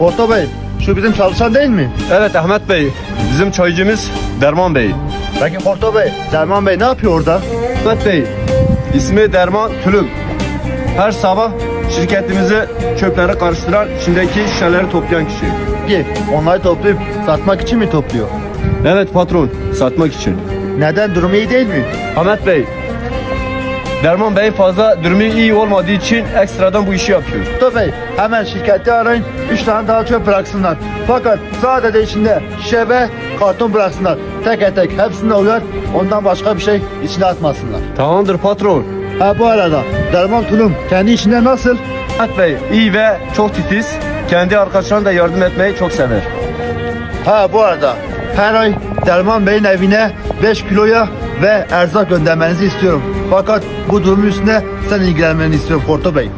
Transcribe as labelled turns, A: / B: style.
A: Orta Bey, şu bizim çalışan değil mi?
B: Evet Ahmet Bey, bizim çaycımız Derman Bey.
A: Peki Orta Bey, Derman Bey ne yapıyor orada?
B: Ahmet Bey, ismi Derman Tülüm. Her sabah şirketimize çöpleri karıştıran içindeki şişeleri toplayan kişi.
A: Ki onları toplayıp satmak için mi topluyor?
B: Evet patron, satmak için.
A: Neden durumu iyi değil mi?
B: Ahmet Bey, Derman Bey fazla durumu iyi olmadığı için ekstradan bu işi yapıyor.
A: Orta Bey, hemen şirketi arayın, 3 tane daha çöp bıraksınlar. Fakat sadece içinde şişe ve karton bıraksınlar. Tek tek hepsine uyar, ondan başka bir şey içine atmasınlar.
B: Tamamdır patron.
A: Ha bu arada, Derman Tulum kendi işinde nasıl?
B: Ahmet Bey iyi ve çok titiz. Kendi arkadaşlarına da yardım etmeyi çok sever.
A: Ha bu arada her ay Derman Bey'in evine 5 kiloya ve erzak göndermenizi istiyorum. Fakat bu durumun üstüne sen ilgilenmeni istiyorum Porto Bey.